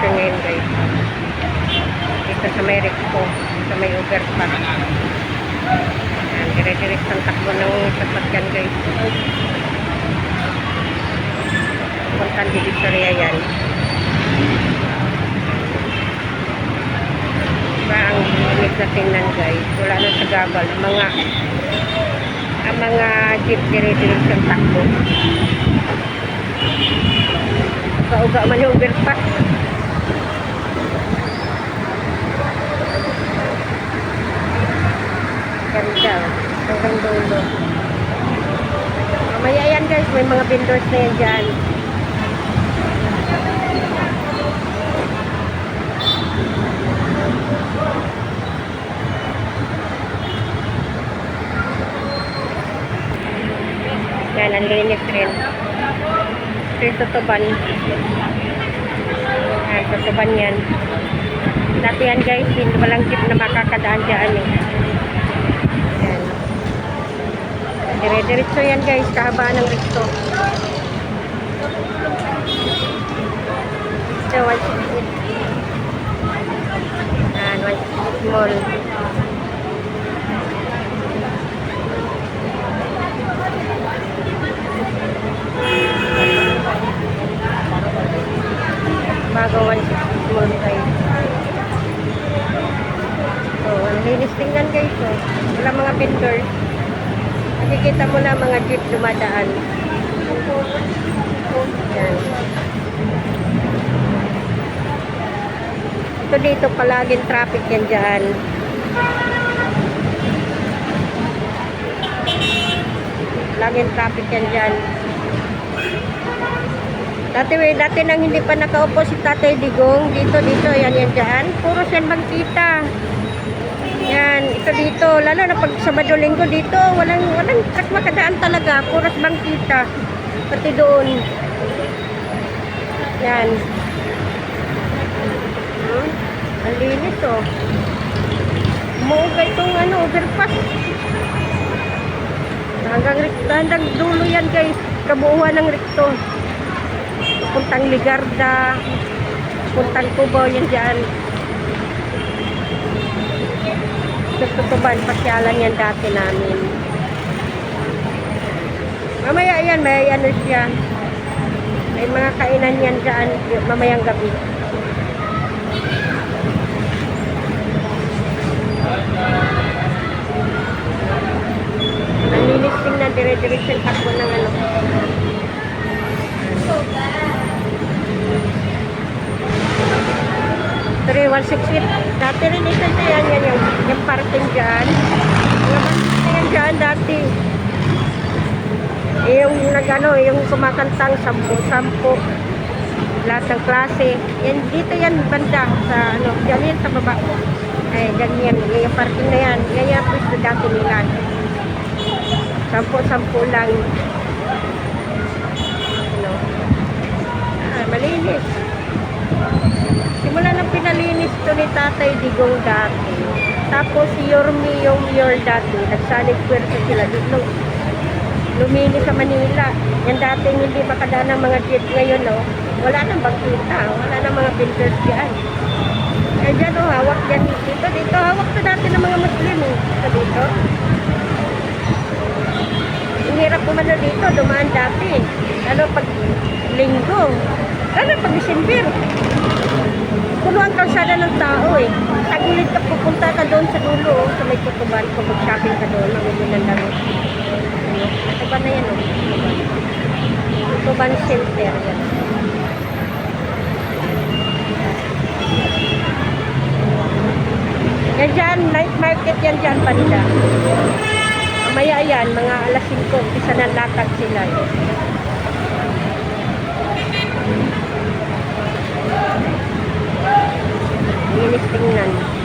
sitwasyon ngayon guys. Dito sa may Rexpo, sa may overpass. Yan, dire-direct ang takbo ng sasakyan guys. Puntang Divisoria yan. Diba ang limit na tingnan guys? Wala na sa gabal. Mga ang mga jeep dire-direct ang takbo. Kauga man yung overpass. Ganda. Hanggang dulo. Mamaya yan guys, may mga vendors na yan dyan. Yan, ang linis rin. Ito tutuban. Yan, tutuban yan. Dati yan guys, hindi walang jeep na makakadaan dyan eh. Yan. Dire-diretso yan guys, kahabaan ng rito. Ito, 168. Yan, 168 mall. Bagong 168 mall guys. So, ang linis tingnan guys. Oh. Wala mga vendors. Nakikita mo na mga jeep dumadaan. Yan. Ito dito palaging traffic yan dyan. Laging traffic yan dyan. Dati, dati nang hindi pa nakaupo si Tatay Digong, dito, dito, yan, yan dyan. Puro yan bangkita. Yan, ito dito, lalo na pag Sabado Linggo dito, walang, walang truck makadaan talaga. Puros bangkita. Pati doon. Yan. Hmm? Ang linis oh. Umuuga itong ano, overpass. Hanggang, hanggang dulo yan guys. Kabuuan ng rikto. Puntang Ligarda. Puntang Cubao yan dyan. Sa Tutuban, pasyalan yan dati namin. Mamaya yan, may ano siya. May mga kainan yan dyan mamayang gabi. Ang linis tingnan, dire-diretso yung takbo ng ano. Three, one, six, eight. Dati rin ito yan, yan, yung, yung parking dyan. Yung parking yan dyan dati. Eh, nagano, yung kumakantang sampu-sampu. Lahat ng klase. Yan, dito yan banda sa ano, dyan yan sa baba. Ay, dyan yan, yung parking na yan. Yung pwesto dati nila. Sampu-sampu lang. Ano? Ah, malinis. Simula nang pinalinis to ni Tatay Digong dati. Tapos si Yormi yung mayor dati. Nagsanib pwersa sila dito. Lumini sa Manila. Yan dati hindi makadaan ng mga jeep ngayon, no? Wala nang bangkita. Wala nang mga builders dyan. Eh dyan, oh, hawak dyan. Dito, dito. Hawak to dati ng mga Muslim, eh. Ito dito. Ang hirap kumano dito. Dumaan dati. Lalo pag linggo. Lalo pag December. Puno ang kalsada ng tao eh. Tagilid ka pupunta ka doon sa dulo, oh, sa may kutuban, kung mag-shopping ka doon, mamili ng laro. Ano? Kutuban na yan oh. Kutuban Center. Yan. Yan dyan, night market yan dyan, banda. Mamaya yan, mga alas 5, umpisa na latag sila. Eh. Linis tingnan.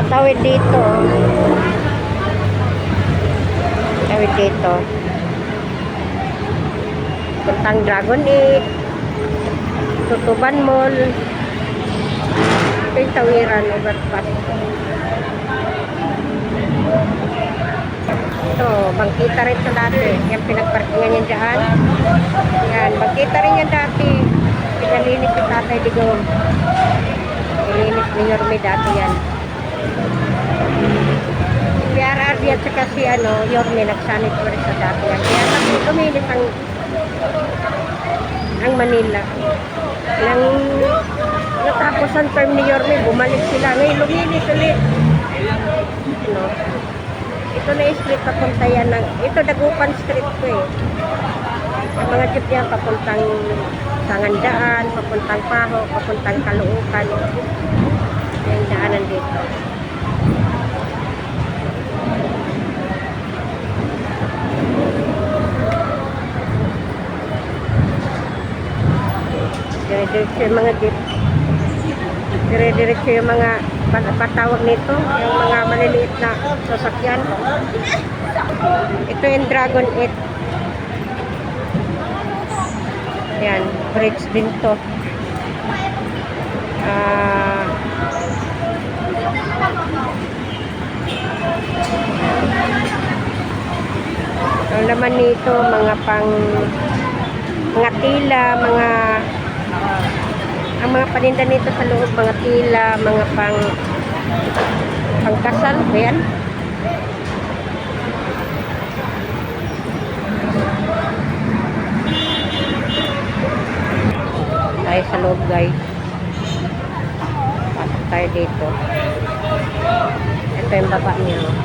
Tatawid dito. Tatawid dito. puntang Dragon 8, Tutuban Mall, ito yung tawiran, overpass. Ito, bangkita rin ito dati. Yan, pinagparkingan yan dyan. Yan, bangkita rin yan dati. Pinalinis yung tatay digong. Nilinis ni Yorme dati yan. PRR yan sa kasi ano, Yorme nagsanitary sa dati yan. Kaya naman luminis ang ang Manila. Nang natapos ang term ni Yorme, bumalik sila. Ngayon, luminis ulit. Ano? Ito na yung street papunta yan ng, ito Dagupan Street ko eh. Ang mga jeep yan papuntang Sangandaan, papuntang Paho, papuntang Caloocan. Yung daanan dito. Dire-diretso yung mga jeep. Dire-diretso yung mga pat- patawag nito, yung mga maliliit na sasakyan. Ito yung Dragon 8. Yan, bridge din to. Ah... ang laman nito, mga pang mga tila, mga ang mga paninda nito sa loob, mga tila, mga pang pangkasal, ba yan? Tayo sa loob, guys. Pasok tayo dito. Ito yung baba niya. oh.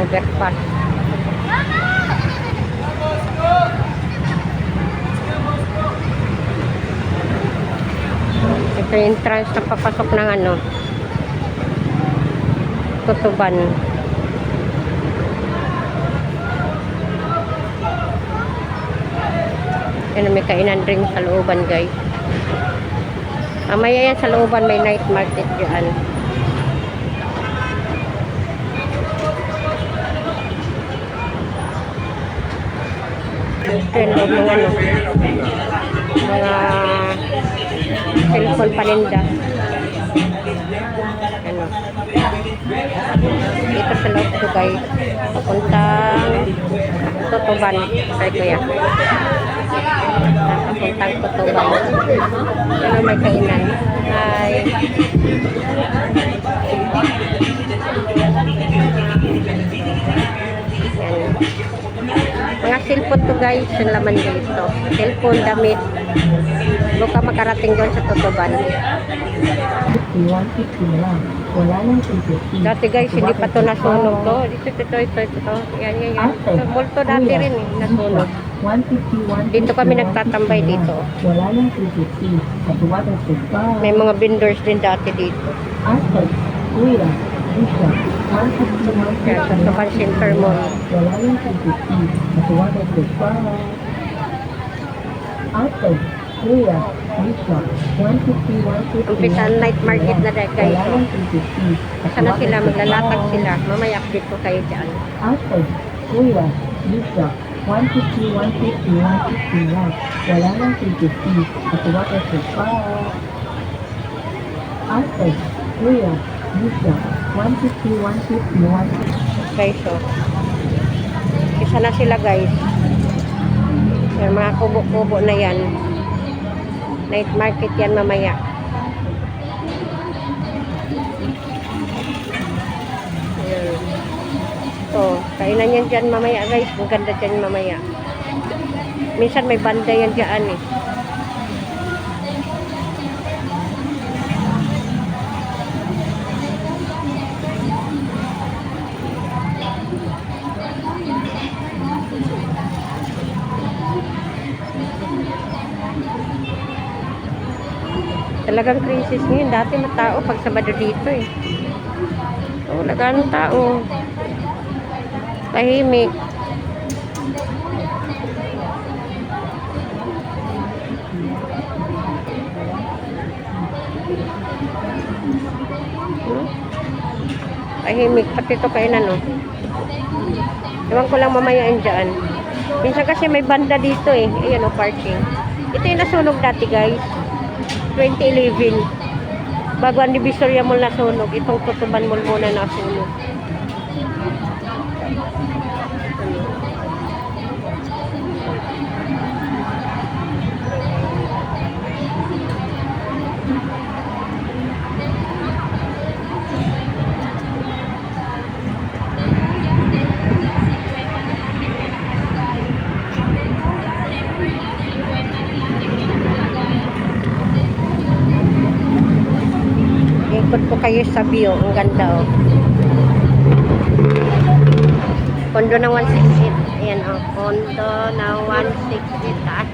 Overpass. Yung entrance na papasok ng ano. Tutuban. Yan may kainan rin sa looban guys. Mamaya yan sa looban may night market dyan. Ito yung ng ano. Mga cellphone paninda. Ano. Dito sa loob ko guys. Papuntang Tutuban. Kay kuya. Papuntang Tutuban. Ano may kainan. Hi. Yan. Mga cellphone to guys, yung laman dito. Cellphone, damit. Baka makarating doon sa Tutuban. 150 lang. Wala nang 350. Dati guys, hindi pa to nasunog to. Dito, ito, ito, ito, ito. Yan, yan, yan. Ito, multo dati rin eh, nasunog. 150, 150. Dito kami nagtatambay dito. Wala nang 350. At waterproof pa. May mga vendors din dati dito. Aspen, Kuya, Isha, 150, 150. Yan, sa Tuban Center Mall. Wala nang 350. At waterproof pa. Aspen, Kuya, Isha, 150, 150. Umpisa night market na dahil guys. Wala nang 350. At Sana sila, maglalatag sila. Mamaya update ko kayo dyan. Apple, Kuya, Lisa, 150, 150, 150 lang. Wala nang 350. At waterproof pa. Apple, Kuya, Lisa, 150, 150, 150. Guys, oh. Isa na sila guys. Yan, mga kubo-kubo na yan. Night market yan mamaya. Ayan. Oh, kainan yan dyan mamaya guys. Ang ganda dyan mamaya. Minsan may banda yan dyan eh. Talagang crisis ngayon. Dati matao pag Sabado dito eh. Oh, wala ganong tao. Tahimik. Tahimik. Pati ito kainan oh. Ewan ko lang mamaya dyan. Minsan kasi may banda dito eh. Ayan o, parking. Ito yung nasunog dati guys. 2011. Bago ang Divisoria Mall nasunog, itong Tutuban Mall muna nasunog. Ikot ko kayo sa view. Ang ganda oh. Kondo ng 168. Ayan oh. Kondo na 168 taas.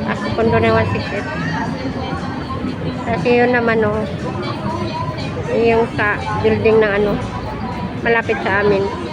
Taas kondo na 168. Kasi yun naman oh. Yung sa building ng ano. Malapit sa amin.